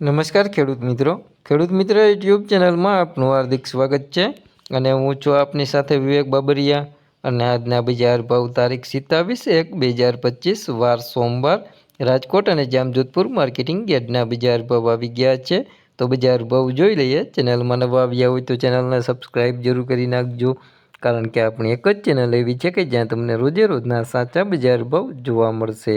નમસ્કાર ખેડૂત મિત્રો. ખેડૂત મિત્ર યુટ્યુબ ચેનલમાં આપનું હાર્દિક સ્વાગત છે અને હું છું આપની સાથે વિવેક બાબરિયા અને આજના બજાર ભાવ તારીખ સિત્તાવીસ એક બે હજાર પચીસ, વાર સોમવાર રાજકોટ અને જામજોધપુર માર્કેટિંગ યાર્ડના બજાર ભાવ આવી ગયા છે. તો બજાર ભાવ જોઈ લઈએ. ચેનલમાં નવા આવ્યા હોય તો ચેનલને સબસ્ક્રાઈબ જરૂર કરી નાખજો. કારણ કે આપણી એક જ ચેનલ એવી છે કે જ્યાં તમને રોજે રોજના સાચા બજાર ભાવ જોવા મળશે.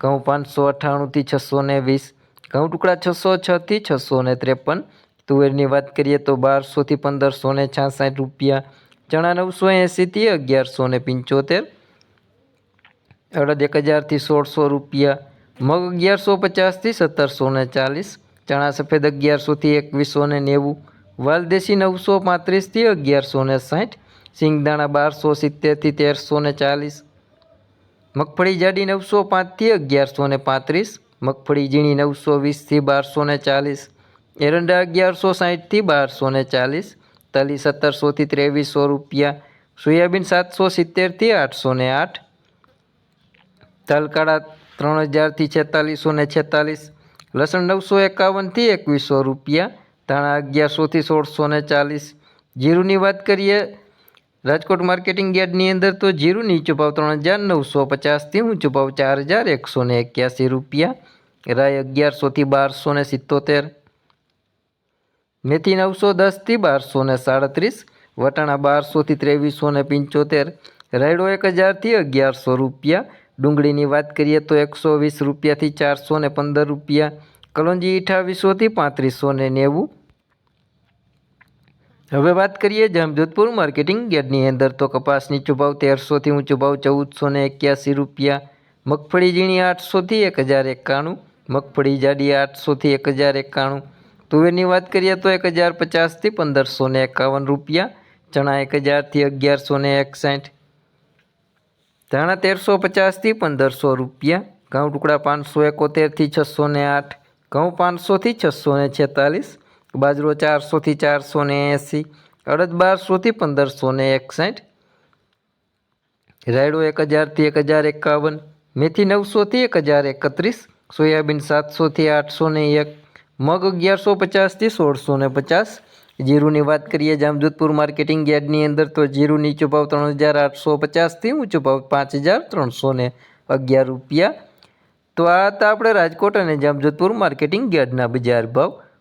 ઘઉં પાંચસો અઠ્ઠાણુંથી છસો ને વીસ, ઘઉં ટુકડા છસો છથી છસો ને ત્રેપન, તુવેરની વાત કરીએ તો બારસોથી પંદરસો ને છાસઠ રૂપિયા, ચણા નવસો એંસીથી અગિયારસો ને પંચોતેર, અડદ એક હજારથી સોળસો રૂપિયા, મગ અગિયારસો પચાસથી સત્તરસો ને ચાલીસ, ચણા સફેદ અગિયારસોથી એકવીસો ને નેવું, વાલદેશી નવસો પાંત્રીસથી અગિયારસો ને સાઠ, સિંગદાણા બારસો સિત્તેરથી તેરસો ને ચાલીસ મગફળી જાડી નવસો પાંચથી અગિયારસો ને પાંત્રીસ, મગફળી ઝીણી નવસો વીસથી બારસો ને ચાલીસ, એરંડા અગિયારસો સાહીઠથી બારસો ને ચાલીસ, તલી સત્તરસોથી ત્રેવીસો રૂપિયા, સોયાબીન સાતસો સિત્તેરથી આઠસો ને આઠ, તલકાળા ત્રણ હજારથી છેતાલીસો ને છેતાલીસ, લસણ નવસો એકાવનથી એકવીસો રૂપિયા, ધાણા અગિયારસોથી સોળસો ને ચાલીસ. જીરુની વાત કરીએ રાજકોટ માર્કેટિંગ યાર્ડની અંદર તો જીરું નીચો ભાવ ત્રણ હજાર નવસો પચાસથી ઊંચો ભાવ ચાર હજાર એકસો ને એક્યાસી રૂપિયા. રાય અગિયારસોથી બારસો ને સિત્તોતેર. મેથી નવસો દસથી બારસો ને સાડત્રીસ. વટાણા બારસોથી ત્રેવીસો ને પંચોતેર. રાયડો એક હજારથી અગિયારસો રૂપિયા. ડુંગળીની વાત કરીએ તો એકસો વીસ રૂપિયાથી ચારસો ને પંદર રૂપિયા. કલોંજી અઠાવીસોથી પાંત્રીસો ને નેવું. હવે વાત કરીએ જામજોધપુર માર્કેટિંગ યાર્ડની અંદર તો કપાસ નીચો ભાવ તેરસોથી ઊંચો ભાવ ચૌદસો ને એક્યાસી રૂપિયા, મગફળી ઝીણી આઠસોથી એક હજાર એકાણું, મગફળી જાડી આઠસોથી એક હજાર એકાણું, તુવેરની વાત કરીએ તો એક હજાર પચાસથી પંદરસો ને એકાવન રૂપિયા, ચણા એક હજારથી અગિયારસો ને એકસાઠ. ધાણા તેરસો પચાસથી પંદરસો રૂપિયા, ઘઉં ટુકડા પાંચસો એકોતેરથી છસો ને આઠ, ઘઉં પાંચસોથી છસો ને છેતાલીસ બાજરો ચારસોથી ચારસો ને એંસી, અડદ બારસોથી પંદરસો ને એકસાઠ, રાયડો એક હજારથી એક હજાર એકાવન મેથી નવસોથી એક હજાર એકત્રીસ સોયાબીન સાતસોથી આઠસો ને એક, મગ અગિયારસો પચાસથી સોળસો ને પચાસ. જીરુની વાત કરીએ જામજોધપુર માર્કેટિંગ યાર્ડની અંદર તો જીરું નીચો ભાવ ત્રણ હજાર આઠસો પચાસથી ઊંચો ભાવ પાંચ હજાર ત્રણસો ને અગિયાર રૂપિયા. તો આ હતા આપણે રાજકોટ અને જામજોધપુર માર્કેટિંગ યાર્ડના બજાર ભાવ.